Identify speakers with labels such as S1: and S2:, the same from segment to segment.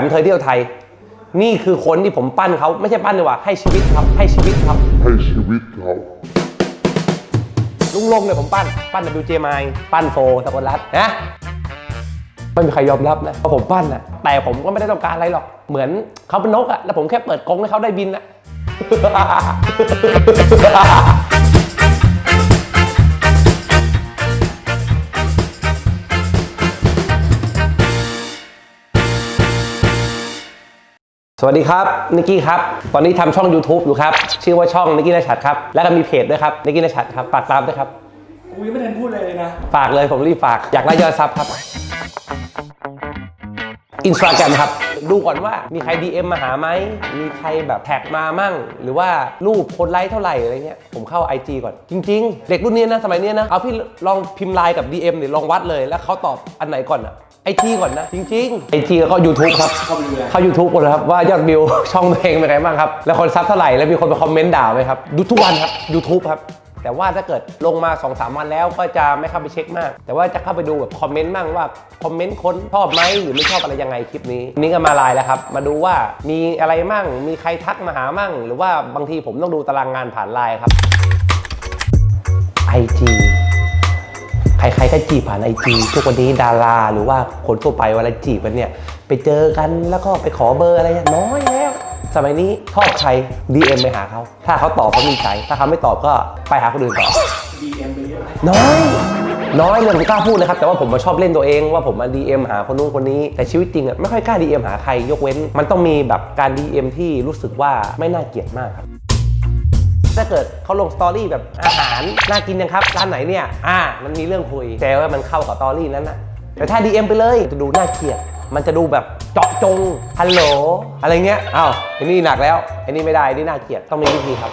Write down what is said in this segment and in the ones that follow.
S1: มเธอเที่ยวไทย นี่คือคนที่ผมปั้นเขาไม่ใช่ปั้นดีกว่าให้ชีวิตครับให้ชีวิตครับ
S2: ให้ชีวิตเขา
S1: ลุงลงเนี่ยผมปั้น ปั้น WJ m i ปั้นโฟสกลรัตน์นะไม่มีใครยอมรับนะเพราะผมปั้นนะแต่ผมก็ไม่ได้ต้องการอะไรหรอก เหมือนเขาเป็นนกอะแล้วผมแค่เปิดกรงให้เขาได้บินอะ สวัสดีครับนิกกี้ครับ ตอนนี้ทำช่อง YouTube อยู่ครับ ชื่อว่าช่องนิกกี้นชัดครับ แล้วก็มีเพจด้วยครับนิกกี้นชัดครับ ฝากตามด้วยครับ
S3: กูยังไม่ทันพูดอะไรเลยนะ
S1: ฝากเลยผมรีบฝาก อยากได้ยอดซับครับอินสตาแกรมครับ ดูก่อนว่ามีใคร DM มาหาไหม มีใครแบบแท็กมามั่ง หรือว่ารูปคนไลค์เท่าไหร่อะไรเงี้ย ผมเข้า IG ก่อน จริง ๆ เด็กรุ่นนี้นะ สมัยนี้นะ เอาพี่ลองพิมพ์ไลน์กับ DM เดี๋ยวลองวัดเลย แล้วเขาตอบอันไหนก่อนอะ ไอจีก่อนนะ จริงๆไอจีแล้วก็ YouTube ครับ
S3: เข้าไปดูเลย
S1: เข้า YouTube หมดเลยครับ ว่ายอดวิว ช่องเพลงเป็นไงบ้างครับ แล้วคนซับเท่าไหร่แล้วมีคนมาคอมเมนต์ด่าไหมครับ ดูทุกวันครับ YouTube ครับ แต่ว่าถ้าเกิดลงมา2อสวันแล้วก็จะไม่เข้าไปเช็คมาก แต่ว่าจะเข้าไปดูแบบคอมเมนต์บ้างว่าคอมเมนต์คนชอบไหมหรือไม่ชอบอะไรยังไงคลิปนี้นี่ก็มาไลน์แล้วครับ มาดูว่ามีอะไรมั่ง มีใครทักมาหามั่ง หรือว่าบางทีผมต้องดูตารางงานผ่านไลน์ครับ IG ใครๆก็จีบผ่านไอจีทุกวันนี้ดาราหรือว่าคนทั่วไปเวลาจีบกันเนี่ย ไปเจอกันแล้วก็ไปขอเบอร์อะไรเนี่ยน้อยแล้วสมัยนี้ชอบใคร DM ไปหาเขา ถ้าเขาตอบเขามีใจ ถ้าเขาไม่ตอบก็ไปหาคนอื่นต่อ
S3: DM ไปเยอะไหม
S1: น้อย น้อยเลยผมกล้าพูดเลยครับ แต่ว่าผมมาชอบเล่นตัวเองว่าผมมา DM หาคนนู้นคนนี้ แต่ชีวิตจริงอะไม่ค่อยกล้า DM หาใครยกเว้น มันต้องมีแบบการ DM ที่รู้สึกว่าไม่น่าเกลียดมากครับ ถ้าเกิดเขาลงสตอรี่แบบอาหารน่ากินยังครับร้านไหนเนี่ยอ่ามันมีเรื่องคุยแต่ว่ามันเข้ากับสตอรี่นั้นนะแต่ถ้า DM ไปเลยจะดูน่าเกลียดมันจะดูแบบเจาะจงฮัลโหลอะไรเงี้ยอ้าวไอ้นี่หนักแล้วไอ้นี่ไม่ได้ไอ้นี่น่าเกลียดต้องมีวิธีครับ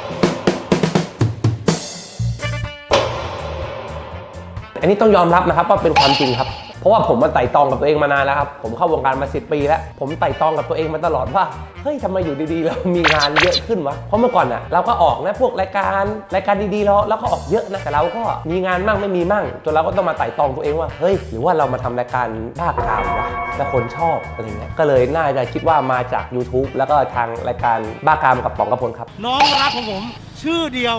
S1: อันนี้ต้องยอมรับนะครับว่าเป็นความจริงครับ เพราะว่าผมมาไต่ตองกับตัวเองมานานแล้วครับ ผมเข้าวงการมาสิปีแล้ว ผมไต่ตองกับตัวเองมาตลอดว่า เฮ้ยทำไมอยู่ดีๆ เรามีงานเยอะขึ้นวะ เพราะเมื่อก่อนน่ะเราก็ออกนะพวกรายการรายการดีๆเราเราก็ออกเยอะนะ แต่เราก็มีงานมั่งไม่มีมั่ง จนเราก็ต้องมาไต่ตองตัวเองว่า เฮ้ย หรือว่าเรามาทำรายการบ้ากามวะแล้วคนชอบอะไรเงี้ย ก็เลยน่าจะคิดว่ามาจาก YouTube แล้วก็ทางรายการบ้ากามกับป๋องกระพลครับ
S4: น้องรักของผม ชื่อเดียว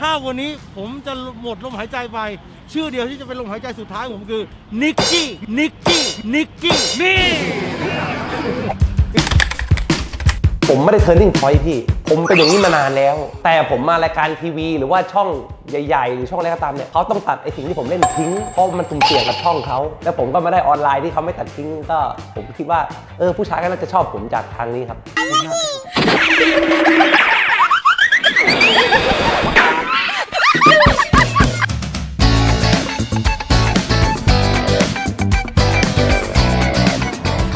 S4: ถ้าวันนี้ผมจะหมดลมหายใจไป ชื่อเดียวที่จะเป็นลมหายใจสุดท้ายของผมคือนิกกี้นิกกี้นิกกี้นี่
S1: ผมไม่ได้ turning point พี่ ผมเป็นอย่างนี้มานานแล้ว แต่ผมมารายการทีวี หรือว่าช่องใหญ่ๆ หรือช่องอะไรก็ตามเนี่ยเขาต้องตัดไอ้สิ่งที่ผมเล่นทิ้ง เพราะมันสุ่มเสี่ยงกับช่องเขา แล้วผมก็มาได้ออนไลน์ที่เขาไม่ตัดทิ้งก็ ผมคิดว่าเออผู้ชายก็น่าจะชอบผมจากทางนี้ครับ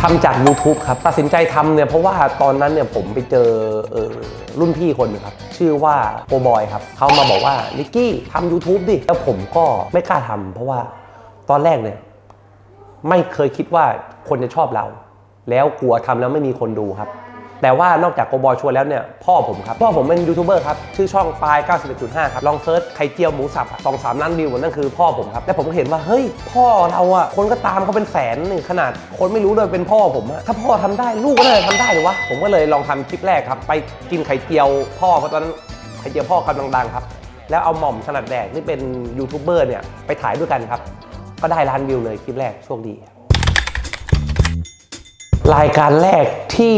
S1: ทำจาก YouTube ครับ ตัดสินใจทำเนี่ยเพราะว่าตอนนั้นเนี่ยผมไปเจอเออรุ่นพี่คนหนึงครับ ชื่อว่าโปบอยครับ เขามาบอกว่านิกกี้ทำ YouTube ดิ แล้วผมก็ไม่กล้าทำเพราะว่าตอนแรกเนี่ยไม่เคยคิดว่าคนจะชอบเรา แล้วกลัวทำแล้วไม่มีคนดูครับ แต่ว่านอกจากโกบอยชวนแล้วเนี่ยพ่อผมครับ พ่อผมเป็นยูทูบเบอร์ครับ ชื่อช่องปลาย 91.5 ครับ ลองเซิร์ชไข่เจียวหมูสับสองสามล้านวิวนั่นคือพ่อผมครับ แล้วผมก็เห็นว่า เฮ้ย พ่อเราอะคนก็ตามเขาเป็นแสนนี่ขนาดคนไม่รู้เลยเป็นพ่อผมอะถ้าพ่อทำได้ลูกก็เลยทำได้เลยวะผมก็เลยลองทำคลิปแรกครับ ไปกินไข่เจียวพ่อเขาตอนนั้นไข่เจียวพ่อกำลังดังครับแล้วเอาหม่อมถนัดแดกที่เป็นยูทูบเบอร์เนี่ยไปถ่ายด้วยกันครับ ก็ได้ล้านวิวเลยคลิปแรกโชคดี รายการแรกที่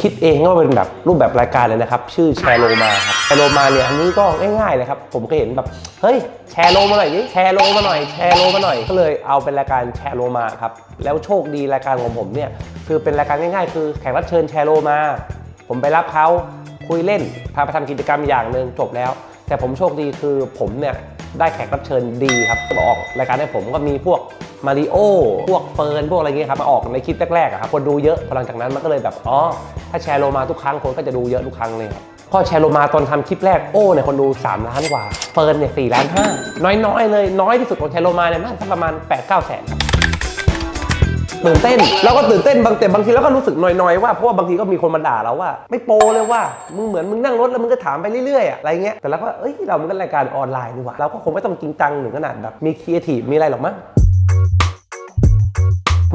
S1: คิดเองก็เป็นแบบรูปแบบรายการเลยนะครับ ชื่อแชร์โลมาครับแชร์โลมาเนี่ยอันนี้ก็ง่ายๆเลยครับ ผมก็เห็นแบบเฮ้ยแชร์โลมาหน่อยดิแชร์โลมาหน่อยแชร์โลมาหน่อยก็เลยเอาเป็นรายการแชร์โลมาครับแล้วโชคดีรายการของผมเนี่ยคือเป็นรายการง่ายๆ คือแขกรับเชิญแชร์โลมา ผมไปรับเขาคุยเล่นพาไปทำกิจกรรมอย่างหนึ่งจบแล้ว แต่ผมโชคดีคือผมเนี่ย ได้แขกรับเชิญดีครับมาออกรายการให้ผมก็มีพวกมาริโอพวกเฟิร์นพวกอะไรเงี้ยครับมาออกในคลิปแรกๆอะครับคนดูเยอะพอหลังจากนั้นมันก็เลยแบบอ๋อถ้าแชร์โลมาทุกครั้งคนก็จะดูเยอะทุกครั้งเลยครับพอแชร์โลมาตอนทำคลิปแรกโอ้เนี่ยคนดู 3 ล้านกว่า เฟิร์นเนี่ยสี่ล้านห้าน้อยๆเลยน้อยที่สุดของแชร์โลมาเนี่ยน่าจะประมาณ8-9แสนครับ ตื่นเต้นแล้วก็ตื่นเต้นบางแต่บางทีเราก็รู้สึกหน่อยๆว่าเพราะว่าบางทีก็มีคนมาด่าเราว่า ไม่โปรเลยว่ามึงเหมือนมึงนั่งรถแล้วมึงก็ถามไปเรื่อยๆอะอะไรเงี้ยแต่เราก็เอ้ยเรามันก็รายการออนไลน์นี่หว่าเราก็คงไม่ต้องจริงจังถึงขนาดแบบมีครีเอทีฟมีอะไรหรอกมั้ง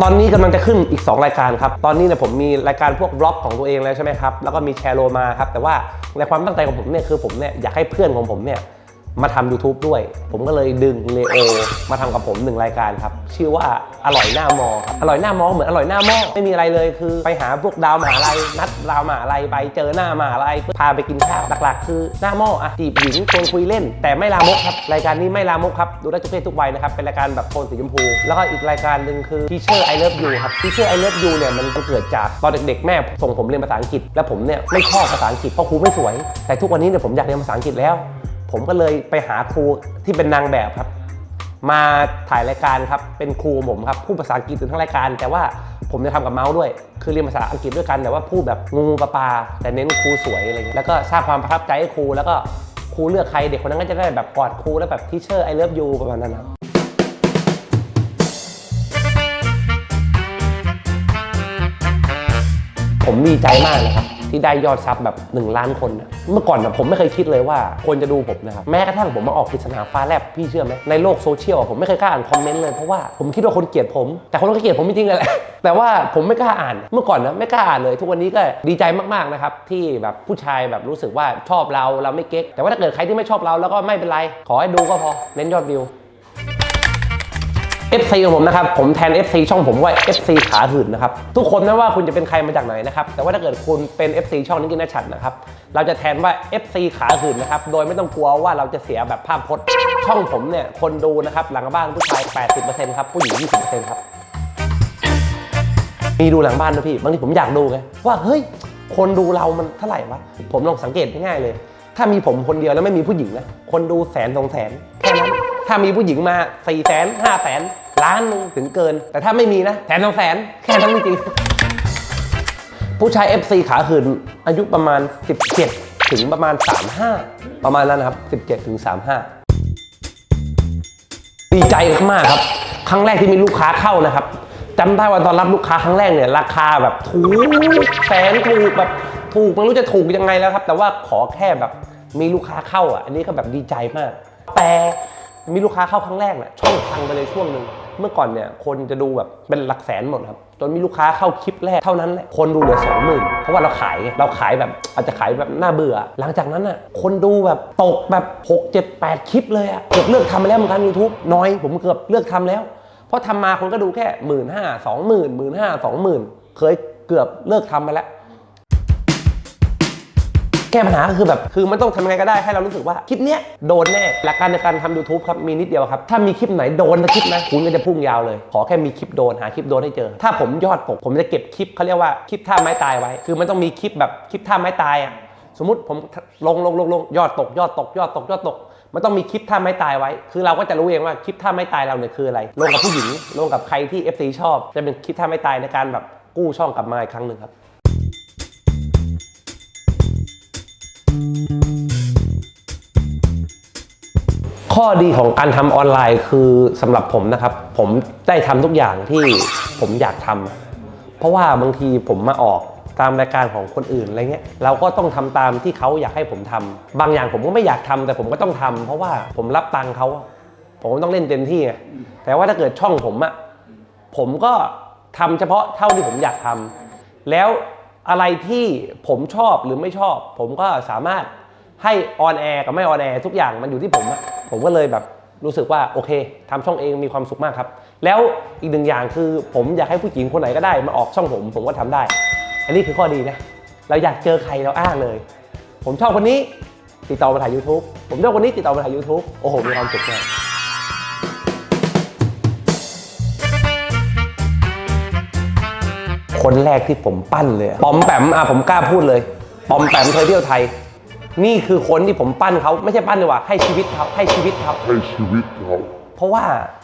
S1: ตอนนี้กำลังจะขึ้นอีก 2 รายการครับ ตอนนี้เนี่ยผมมีรายการพวกบล็อกของตัวเองแล้วใช่ไหมครับ แล้วก็มีแชร์โลมาครับ แต่ว่าในความตั้งใจของผมเนี่ยคือผมเนี่ยอยากให้เพื่อนของผมเนี่ย มาทำ YouTube ด้วย ผมก็เลยดึงเลโอมาทำกับผมหนึ่งรายการครับ ชื่อว่าอร่อยหน้ามอครับอร่อยหน้ามอเหมือนอร่อยหน้ามอไม่มีอะไรเลยคือไปหาพวกดาวมหาลัยนัดดาวมหาลัยไปเจอหน้ามหาลัยพาไปกินข้าวหลักๆ คือหน้ามออะจีบหญิงชวนคุยเล่น แต่ไม่ลามกครับรายการนี้ไม่ลามกครับดูได้ทุกเพศทุกวัยนะครับเป็นรายการแบบโทนสีชมพู แล้วก็อีกรายการหนึ่งคือ Teacher I Love You ครับ Teacher I Love You เนี่ยมันเกิดจากตอนเด็กๆ แม่ส่งผมเรียนภาษาอังกฤษ แล้วผมเนี่ยไม่ชอบภาษาอังกฤษเพราะครูไม่สวย แต่ทุกวันนี้เนี่ยผมอยากเรียนภาษาอังกฤษแล้ว ผมก็เลยไปหาครูที่เป็นนางแบบครับ มาถ่ายรายการครับเป็นครูผมครับพูดภาษาอังกฤษทั้งรายการ แต่ว่าผมจะทำกับเมาส์ด้วย คือเรียนภาษาอังกฤษด้วยกันแต่ว่าพูดแบบงูปลาปลาแต่เน้นครูสวยอะไรเงี้ยแล้วก็สร้างความประทับใจให้ครูแล้วก็ครูเลือกใครเด็กคนนั้นก็จะได้แบบกอดครูแล้วแบบทีเชอร์ไอเลิฟยูประมาณนั้นครับผมดีใจมากนะครับ ที่ได้ยอดซับแบบ 1 ล้านคนนะเมื่อก่อนนะผมไม่เคยคิดเลยว่าคนจะดูผมนะครับแม้กระทั่งผมมาออกปริศนาฟ้าแลบพี่เชื่อไหมในโลกโซเชียลผมไม่เคยกล้าอ่านคอมเมนต์เลยเพราะว่าผมคิดว่าคนเกลียดผม แต่คนก็เกลียดผมจริงๆเลยแหละแต่ว่าผมไม่กล้าอ่านเมื่อก่อนนะไม่กล้าอ่านเลย ทุกวันนี้ก็ดีใจมากๆนะครับที่แบบผู้ชายแบบรู้สึกว่าชอบเราเราไม่เก๊กแต่ว่าถ้าเกิดใครที่ไม่ชอบเราแล้วก็ไม่เป็นไร ขอให้ดูก็พอเน้นยอดวิว FC ของผมนะครับ ผมแทน FC ช่องผมว่า FC ขาหื่นนะครับ ทุกคนไม่ว่าคุณจะเป็นใครมาจากไหนนะครับ แต่ว่าถ้าเกิดคุณเป็น FC ช่องนิกกินนัชัดนะครับ เราจะแทนว่า FC ขาหื่นนะครับ โดยไม่ต้องกลัวว่าเราจะเสียแบบภาพพจน์ ช่องผมเนี่ย คนดูนะครับ หลังบ้านผู้ชาย 80%ครับ ผู้หญิง 20%ครับ มีดูหลังบ้านนะพี่ บางทีผมอยากดูไง ว่าเฮ้ย คนดูเรามันเท่าไหร่วะ ผมลองสังเกตง่ายๆเลย ถ้ามีผมคนเดียวแล้วไม่มีผู้หญิงนะ คนดูแสนสองแสนแค่นั้น ถ้ามีผู้หญิงมา4ี่แสนห้าแสน ล้านนึงถึงเกิน แต่ถ้าไม่มีนะแสนสองแสนแค่นั้นจริงผู้ชาย FC ขาหืนอายุประมาณ 17 ถึงประมาณ 35 ประมาณนั้นนะครับ 17 ถึง 35 ดีใจมากครับ ครั้งแรกที่มีลูกค้าเข้านะครับจำได้ว่าตอนรับลูกค้าครั้งแรกเนี่ย ราคาแบบถูกแสนถูกแบบถูกไม่รู้จะถูกยังไงแล้วครับ แต่ว่าขอแค่แบบมีลูกค้าเข้าอะ อันนี้ก็แบบดีใจมาก แต่มีลูกค้าเข้าครั้งแรกน่ะช่องพังไปเลยช่วงหนึ่ง เมื่อก่อนเนี่ยคนจะดูแบบเป็นหลักแสนหมดครับจนมีลูกค้าเข้าคลิปแรกเท่านั้นแหละคนดูเหลือสองหมื่นเพราะว่าเราขายไงเราขายแบบอาจจะขายแบบน่าเบื่อ หลังจากนั้นอะคนดูแบบตกแบบ 6 7 8 คลิปเลยอะเกือบเลิกทำไปแล้วเหมือนกันยูทูบน้อยผมเกือบเลิกทำแล้ว เพราะทำมาคนก็ดูแค่หมื่นห้าสองหมื่นหมื่นห้าสองหมื่นเคยเกือบเลิกทำไปแล้ว แก้ปัญหาก็คือแบบ คือมันต้องทำยังไงก็ได้ให้เรารู้สึกว่าคลิปเนี้ยโดนแน่หลักการในการทำ YouTube ครับมีนิดเดียวครับ ถ้ามีคลิปไหนโดนสักคลิปนะคุณก็จะพุ่งยาวเลย ขอแค่มีคลิปโดนหาคลิปโดนให้เจอ ถ้าผมยอดปกผมจะเก็บคลิปเขาเรียกว่าคลิปท่าไม้ตายไว้ คือมันต้องมีคลิปแบบคลิปท่าไม้ตายอะสมมติผมลงลงลงลงยอดตก ยอดตก ยอดตก ยอดตก มันต้องมีคลิปท่าไม้ตายไว้ คือเราก็จะรู้เองว่าคลิปท่าไม้ตายเราเนี่ยคืออะไร ลงกับผู้หญิง ลงกับใครที่ FC ชอบ จะเป็นคลิปท่าไม้ตายในการแบบกู้ช่องกลับมาอีกครั้งหนึ่งครับ ข้อดีของการทำออนไลน์คือสำหรับผมนะครับ ผมได้ทำทุกอย่างที่ผมอยากทำเพราะว่าบางทีผมมาออกตามรายการของคนอื่นอะไรเงี้ยเราก็ต้องทำตามที่เขาอยากให้ผมทำบางอย่างผมก็ไม่อยากทำแต่ผมก็ต้องทำเพราะว่าผมรับตังค์เขาผมก็ต้องเล่นเต็มที่ไงแต่ว่าถ้าเกิดช่องผมอะผมก็ทำเฉพาะเท่าที่ผมอยากทำแล้วอะไรที่ผมชอบหรือไม่ชอบ ผมก็สามารถให้ออนแอร์กับไม่ออนแอร์ทุกอย่างมันอยู่ที่ผมอะ ผมก็เลยแบบรู้สึกว่าโอเคทำช่องเองมีความสุขมากครับ แล้วอีกหนึ่งอย่างคือผมอยากให้ผู้หญิงคนไหนก็ได้มาออกช่องผม ผมก็ทำได้ อันนี้คือข้อดีนะเราอยากเจอใครเราอ้างเลย ผมชอบคนนี้ติดต่อมาถ่าย YouTube ผมชอบคนนี้ติดต่อมาถ่าย YouTube โอ้โหมีความสุขมากคนแรกที่ผมปั้นเลยปอมแปมอะผมกล้าพูดเลยปอมแปมเคยเที่ยวไทย นี่คือคนที่ผมปั้นเขาไม่ใช่ปั้นดีกว่าให้ชีวิตเขาให้ชีวิตเขา
S2: ให้ชีวิตเขา
S1: เพราะว่า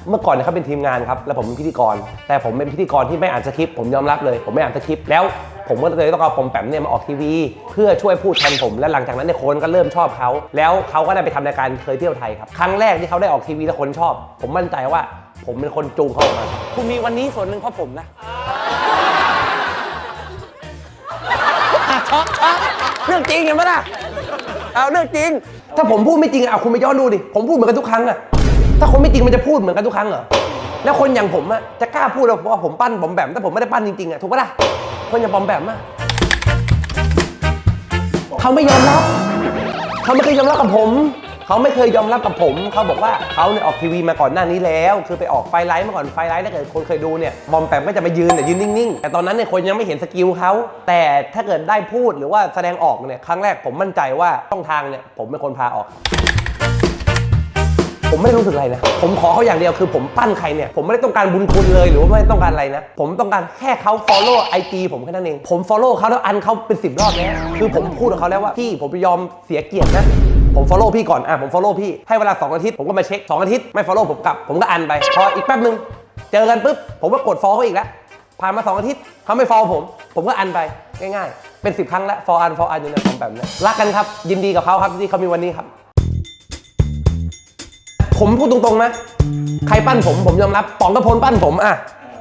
S1: เมื่อก่อนเนี่ยเขาเป็นทีมงานครับแล้วผมเป็นพิธีกร แต่ผมเป็นพิธีกรที่ไม่อ่านสคริปต์ผมยอมรับเลย ผมไม่อ่านสคริปต์แล้ว ผมก็เลยต้องเอาปอมแปมเนี่ยมาออกทีวี เพื่อช่วยพูดแทนผม และหลังจากนั้นเนี่ยคนก็เริ่มชอบเขาแล้วเขาก็ได้ไปทำรายการเคยเที่ยวไทยครับครั้งแรกที่เขาได้ออกทีวีแล้วคนชอบ ผมมั่นใจว่าผมเป็นคนจูงเขาออกมาคุณมีวันนี้ส่วนหนึ่งเพราะผมนะช็อกช็อกเรื่องจริงเห็นไหมล่ะ เอาเรื่องจริง ถ้าผมพูดไม่จริงเอาคุณไปย้อนดูดิ ผมพูดเหมือนกันทุกครั้งอะถ้าคนไม่จริงมันจะพูดเหมือนกันทุกครั้งเหรอ แล้วคนอย่างผมอะจะกล้าพูดหรอว่าผมปั้นบอมแบมแต่ผมไม่ได้ปั้นจริงๆอะถูกปะล่ะ คนอย่างบอมแบมอะเขาไม่ยอมรับ เขาไม่เคยยอมรับกับผม เขาไม่เคยยอมรับกับผม เขาบอกว่าเขาเนี่ยออกทีวีมาก่อนหน้านี้แล้ว คือไปออกไฟไลท์มาก่อนไฟไลท์ถ้าเกิดคนเคยดูเนี่ยบอมแปมก็จะไปยืนแต่ยืนนิ่งๆ แต่ตอนนั้นเนี่ยคนยังไม่เห็นสกิลเขาแต่ถ้าเกิดได้พูดหรือว่าแสดงออกเนี่ยครั้งแรกผมมั่นใจว่าช่องทางเนี่ยผมเป็นคนพาออกผมไม่ได้รู้สึกอะไรนะ ผมขอเขาอย่างเดียวคือผมปั้นใครเนี่ย ผมไม่ได้ต้องการบุญคุณเลยหรือว่าไม่ได้ต้องการอะไรนะ ผมต้องการแค่เขา follow IG ผมแค่นั้นเอง ผม follow เขาแล้วอันเขาเป็นสิบรอบแล้ว คือผมพูดกับเขาแล้วว่าพี่ผมยอมเสียเกียรตินะ ผม follow พี่ก่อนอะผม follow พี่ให้เวลา 2 อาทิตย์ผมก็มาเช็ค 2 อาทิตย์ไม่ follow ผมกลับผมก็อันไป พออีกแป๊บนึง เจอกันปุ๊บผมก็กด follow เขาอีกแล้วผ่านมา 2 อาทิตย์เขาไม่ follow ผม ผมก็อันไปง่าย ๆ เป็น 10 ครั้งแล้ว follow อัน follow อันอยู่ในของแบบนี้รักกันครับ ยินดีกับเขาครับที่เขามีวันนี้ครับ ผมพูดตรงๆนะใครปั้นผมผมยอมรับป๋องกระพลปั้นผมอะ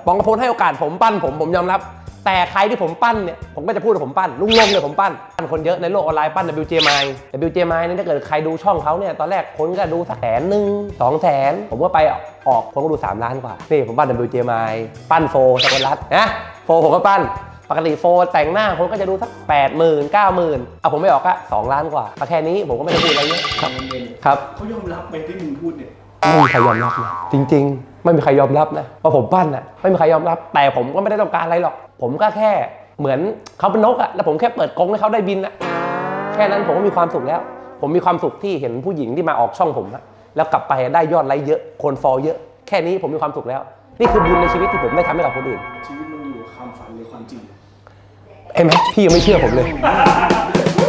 S1: ป๋องกระพลให้โอกาสผมปั้นผมผมยอมรับ แต่ใครที่ผมปั้นเนี่ย ผมก็จะพูดว่าผมปั้น ลุงลงเนี่ยผมปั้นปั้นคนเยอะในโลกออนไลน์ปั้น WJ m i WJ m i เนี่ยถ้าเกิดใครดูช่องเขาเนี่ย ตอนแรกคนก็ดูสักแสนหนึ่งสองแสนผมก็ไปออกคนก็ดู 3 ล้านกว่า นี่ผมปั้น WJ m i ปั้นโฟสกลรัตน์นะโฟผมก็ปั้นปกติโฟแต่งหน้าคนก็จะดูสัก8 0 0 0 0 9 0 0 0 0เอาผมไม่ออกก็2ล้านกว่าก็แค่นี้ผมก็ไม่ได้พูดอะไรเยอะครับครับ
S3: เขายอมรับไปที่มึงพูดเนี่ย
S1: ไม่มีใครยอมรับนะจริง ๆ ไม่มีใครยอมรับนะว่าผมปั้นอะไม่มีใครยอมรับ แต่ผมก็ไม่ได้ต้องการอะไรหรอก ผมก็แค่เหมือนเขาเป็นนกอะแล้วผมแค่เปิดกรงให้เขาได้บินอะแค่นั้นผมก็มีความสุขแล้ว ผมมีความสุขที่เห็นผู้หญิงที่มาออกช่องผมอะแล้วกลับไปได้ยอดไลค์เยอะ คนฟอลเยอะ แค่นี้ผมมีความสุขแล้ว นี่คือบุญในชีวิตที่ผมได้ทำให้กับคนอื่น
S3: ชีวิตมึงอยู่กับความฝันหรือความจริง
S1: เห็นไหมพี่ยังไม่เชื่อผมเลย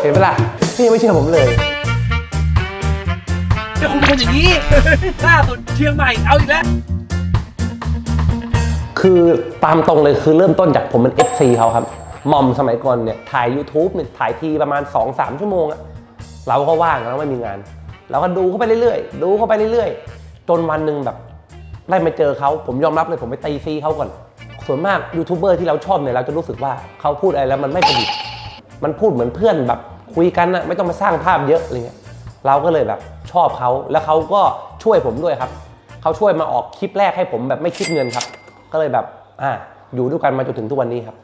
S1: เห็นไหมล่ะพี่ยังไม่เชื่อผมเลย
S2: เดี๋ยวคุณเป็นคนอย่างนี้ ล่าสุดเชียงใหม่เอาอีกแล้ว
S1: คือตามตรงเลยคือเริ่มต้นจากผมเป็น FC เขาครับหมอมสมัยก่อนเนี่ยถ่าย YouTube เนี่ยถ่ายทีประมาณ 2-3 ชั่วโมงอะเราก็ว่างแล้วไม่มีงานเราก็ดูเข้าไปเรื่อยๆ ดูเข้าไปเรื่อยๆ จนวันหนึ่งแบบได้มาเจอเขาผมยอมรับเลยผมไปตีซีเขาก่อน ส่วนมากยูทูบเบอร์ที่เราชอบเนี่ยเราจะรู้สึกว่าเขาพูดอะไรแล้วมันไม่ประดิษฐ์มันพูดเหมือนเพื่อนแบบคุยกันอะไม่ต้องมาสร้างภาพเยอะอะไรเงี้ยเราก็เลยแบบชอบเขาแล้วเขาก็ช่วยผมด้วยครับเขาช่วยมาออกคลิปแรกให้ผมแบบไม่คิดเงินครับ ก็เลยแบบอ่าอยู่ด้วยกันมาจนถึงทุกวันนี้ครับ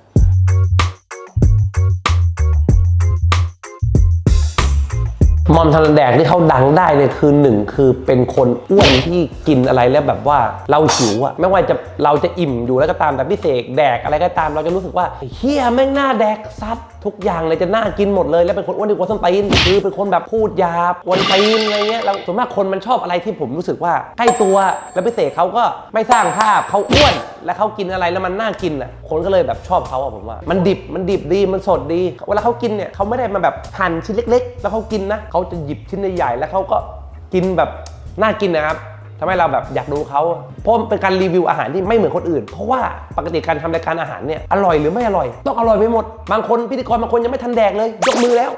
S1: มอมทันแดกที่เขาดังได้เนี่ยคือหนึ่งคือเป็นคนอ้วนที่กินอะไรแล้วแบบว่าเราหิวอะไม่ว่าจะเราจะอิ่มอยู่แล้วก็ตามแต่พี่เสกแดกอะไรก็ตามเราจะรู้สึกว่าเฮียแม่งหน้าแดกซัดทุกอย่างเลยจะน่ากินหมดเลย แล้วเป็นคนอ้วนที่กวนส้นตีนคือเป็นคนแบบพูดหยาบวนตีนอะไรเงี้ยแล้วส่วนมากคนมันชอบอะไรที่ผมรู้สึกว่าใกล้ตัวแล้วพี่เสกเขาก็ไม่สร้างภาพเขาอ้วน แล้วเขากินอะไรแล้วมันน่ากินอะคนก็เลยแบบชอบเขาอะผมว่า มันดิบมันดิบดีมันสดดี เวลาเขากินเนี่ยเขาไม่ได้มาแบบหั่นชิ้นเล็ก ๆ แล้วเขากินนะเขาจะหยิบชิ้นใหญ่ๆแล้วเขาก็กินแบบน่ากินนะครับทำให้เราแบบอยากดูเขาเพราะเป็นการรีวิวอาหารที่ไม่เหมือนคนอื่น เพราะว่าปกติการทำรายการอาหารเนี่ยอร่อยหรือไม่อร่อย ต้องอร่อยไปหมด บางคนพิธีกรบางคนยังไม่ทันแดกเลย ยกมือแล้ว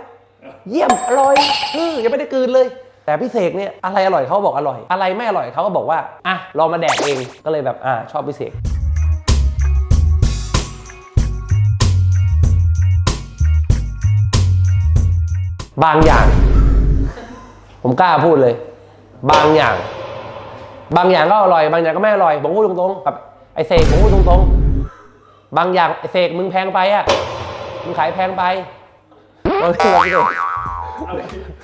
S1: เยี่ยมอร่อยเออยังไม่ได้กืนเลย แต่พี่เสกเนี่ยอะไรอร่อยเขาบอกอร่อย อะไรไม่อร่อยเขาก็บอกว่าอะลองมาแดกเองก็เลยแบบอ่าชอบพี่เสกบางอย่าง ผมกล้าพูดเลย บางอย่าง บางอย่างก็อร่อย บางอย่างก็ไม่อร่อยผมพูดตรงๆแบบไอเสกผมพูดตรงๆ บางอย่างไอเสกมึงแพงไปอะมึงขายแพงไปเราเรียกว่าพี่เสก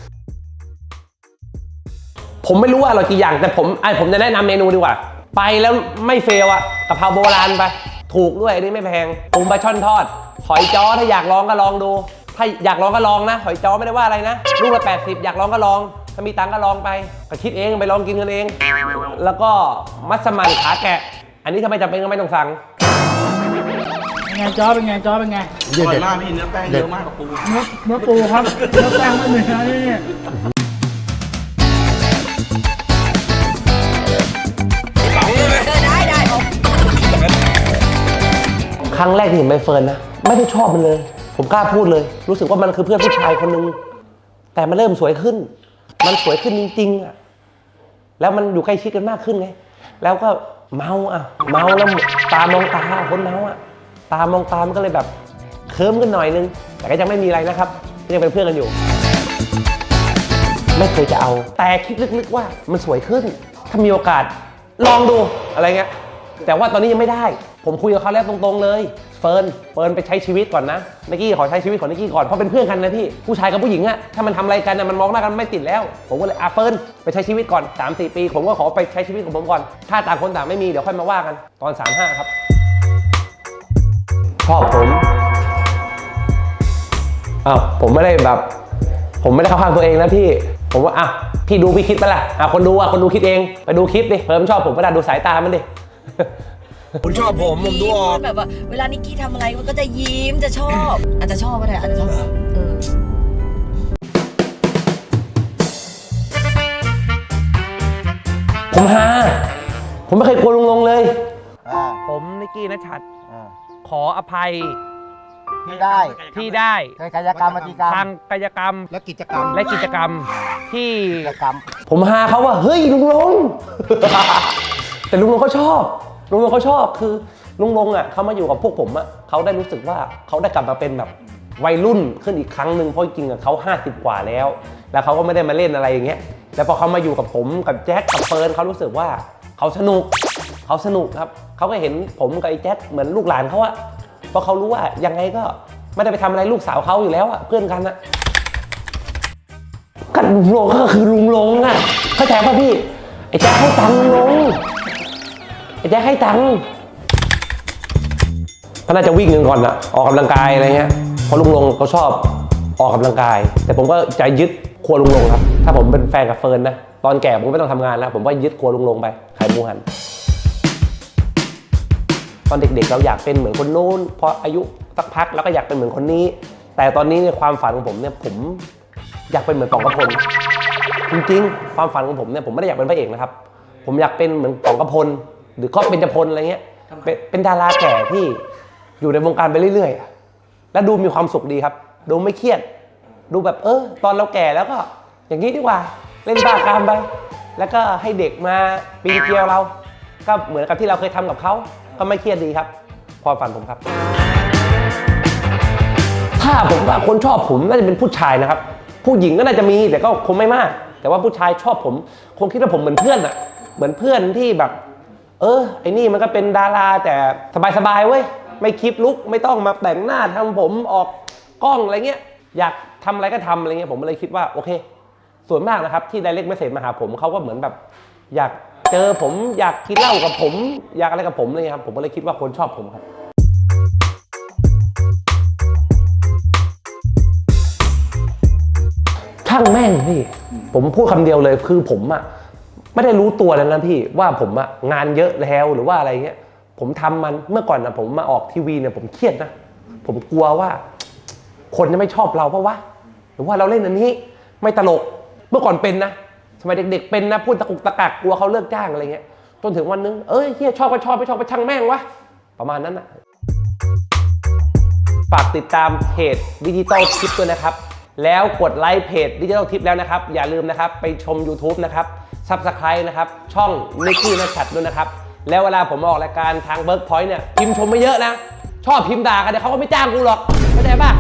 S1: ผมไม่รู้ว่าอร่อยกี่อย่างแต่ผมไอผมจะแนะนำเมนูดีกว่า ไปแล้วไม่เฟลอะกะเพราโบราณไป ถูกด้วยอันนี้ไม่แพงปรุงปลาช่อนทอด หอยจ้อถ้าอยากลองก็ลองดู ถ้าอยากลองก็ลองนะ หอยจ้อไม่ได้ว่าอะไรนะลูกละ 80 อยากลองก็ลอง ถ้ามีตังค์ก็ลองไปก็คิดเองไปลองกินกันเอง แล้วก็มัสมั่นขาแกะ อันนี้ถ้าไม่จำเป็นก็ไม่ต้องสั่ง
S5: เป็นไงจอเป็นไงจอเป็นไง
S3: อร่อยมากพี่เนื้อแป้งเยอะมากกับปู
S5: เนื้อเนื้อปูครับเนื้อแป้งไม่เหมือนกัน
S1: รั้งแรกที่เห็นใบเฟิร์นนะไม่ได้ชอบมันเลย ผมกล้าพูดเลย รู้สึกว่ามันคือเพื่อนผู้ชายคนหนึ่งแต่มันเริ่มสวยขึ้น มันสวยขึ้นจริงๆอะแล้วมันอยู่ใกล้ชิดกันมากขึ้นไง แล้วก็เมาอะ เมาแล้วตามองตาคนเมาอะ ตามองตามันก็เลยแบบเคิมกันหน่อยนึง แต่ก็ยังไม่มีอะไรนะครับยังเป็นเพื่อนกันอยู่ ไม่เคยจะเอา แต่คิดลึกๆว่ามันสวยขึ้น ถ้ามีโอกาสลองดูอะไรเงี้ย แต่ว่าตอนนี้ยังไม่ได้ ผมคุยกับเขาแล้วตรงๆเลย เฟิร์นเฟิร์นไปใช้ชีวิตก่อนนะนิกกี้ขอใช้ชีวิตของนิกกี้ก่อนเพราะเป็นเพื่อนกันนะพี่ผู้ชายกับผู้หญิงอะถ้ามันทำอะไรกันนะมันมองหน้ากันไม่ติดแล้ว ผมก็เลยอะเฟิร์นไปใช้ชีวิตก่อน3 4ปี ผมก็ขอไปใช้ชีวิตของผมก่อน ถ้าต่างคนต่างไม่มีเดี๋ยวค่อยมาว่ากันตอน 35 ครับชอบผมอ้าวผมไม่ได้แบบ ผมไม่ได้เข้าข้างตัวเองนะพี่ผมว่าอะพี่ดูพี่คิดไปละอะคนดูอะคนดูคิดเอง ไปดูคลิปดิเพิ่มชอบผมก็ได้ดูสายตามันดิ
S6: คุณชอบผมผมดูออก แบบว่าเวลานิกกี้ทำอะไรมันก็จะยิ้มจะชอบ อาจจะชอบก็ได้อาจจะชอบเออ
S1: ผมฮาผมไม่เคยกลัวลุงลงเลยผมนิกกี้นัชัดขออภัย
S7: ที่ได้
S1: ที่ได้
S7: ในกายกรรมปฏิกรรม
S1: ทางกายกรรม
S4: และกิจกรรม
S1: และกิจกรรมที่
S7: กิจกรรม
S1: ผมฮาเขาว่า เฮ้ยลุงลง แต่ลุงลงเขาชอบ ลุงลงเขาชอบคือลุงลงอะเขามาอยู่กับพวกผมอะเขาได้รู้สึกว่าเขาได้กลับมาเป็นแบบวัยรุ่นขึ้นอีกครั้งหนึ่งเพราะจริงๆอะเขา50กว่าแล้ว แล้วเขาก็ไม่ได้มาเล่นอะไรอย่างเงี้ยแต่พอเขามาอยู่กับผมกับแจ็คกับเฟิร์นเขารู้สึกว่าเขาสนุกเขาสนุกครับเขาก็เห็นผมกับไอ้แจ็คเหมือนลูกหลานเขาอะเพราะเขารู้ว่ายังไงก็ไม่ได้ไปทำอะไรลูกสาวเขาอยู่แล้วอะเพื่อนกันอะก็ลุงลงก็คือลุงลงอะเข้าใจป่ะพี่ไอ้แจ๊คให้ตังลุงลง ไอ้แจ๊คให้ตังค์ก็น่าจะวิ่งกันก่อนอะออกกำลังกายอะไรเงี้ยเพราะลุงลงเขาชอบออกกำลังกาย แต่ผมก็จะยึดครัวลุงลงครับ ถ้าผมเป็นแฟนกับเฟิร์นนะตอนแก่ผมไม่ต้องทำงานแล้ว ผมว่ายึดครัวลุงลงไปขายหมูหัน ตอนเด็กๆเราอยากเป็นเหมือนคนนู้นพออายุสักพักแล้วก็อยากเป็นเหมือนคนนี้ แต่ตอนนี้ในยความฝันของผมเนี่ยผมอยากเป็นเหมือนปองกระพลจริงๆ ความฝันของผมเนี่ยผมไม่ได้อยากเป็นพระเอกนะครับ ผมอยากเป็นเหมือนปองกระพล หรือก็เป็นจพลอะไรเงี้ยเป็นเป็นดาราแก่ที่อยู่ในวงการไปเรื่อยๆอะแล้วดูมีความสุขดีครับ ดูไม่เครียด ดูแบบเออ ตอนเราแก่แล้วก็ อย่างนี้ดีกว่าเล่นบ้ากามไปแล้วก็ให้เด็กมาปีนเกลียวเรา ก็เหมือนกับที่เราเคยทำกับเขาก็ไม่เครียดดีครับ ความฝันผมครับ ถ้าผมว่าคนชอบผมน่าจะเป็นผู้ชายนะครับ ผู้หญิงก็น่าจะมีแต่ก็คงไม่มาก แต่ว่าผู้ชายชอบผม คงคิดว่าผมเหมือนเพื่อนอะเหมือนเพื่อนที่แบบ เออไอ้นี่มันก็เป็นดาราแต่สบายๆเว้ยไม่คลิปลุกไม่ต้องมาแต่งหน้าทำผมออกกล้องอะไรเงี้ยอยากทำอะไรก็ทำอะไรเงี้ยผมเลยคิดว่าโอเค ส่วนมากนะครับที่ไดเรกไม่เสร็จมาหาผมเขาก็เหมือนแบบ อยากเจอผมอยากกินเหล้ากับผม อยากอะไรกับผมเลยครับผมก็เลยคิดว่าคนชอบผมครับช่างแม่งพี่ผมพูดคำเดียวเลยคือผมอะ ไม่ได้รู้ตัวเลยนะพี่ว่าผมอะงานเยอะแล้วหรือว่าอะไรเงี้ย ผมทำมันเมื่อก่อนนะผมมาออกทีวีเนี่ยผมเครียดนะผมกลัวว่า คนจะไม่ชอบเราเพราะว่าหรือว่าเราเล่นอันนี้ไม่ตลกเมื่อก่อนเป็นนะสมัยเด็กๆเป็นนะพูดตะกุกตะกักกลัวเขาเลิกจ้างอะไรเงี้ยจนถึงวันนึงเอ้ยเฮียชอบก็ชอบไม่ชอบไปช่างแม่งวะประมาณนั้นอะฝากติดตามเพจดิจิตอลทิปด้วยนะครับ แล้วกดไลค์เพจดิจิตอลทิปแล้วนะครับ อย่าลืมนะครับ ไปชม YouTube นะครับ Subscribe นะครับ ช่องนิกกี้นัชัดด้วยนะครับ แล้วเวลาผมออกรายการทางเบิร์กพอยต์เนี่ยพิมพ์ชมไม่เยอะนะ ชอบพิมพ์ด่ากันเดี๋ยวเขาก็ไม่จ้างกูหรอกเข้าใจป่ะ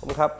S1: ผมครับ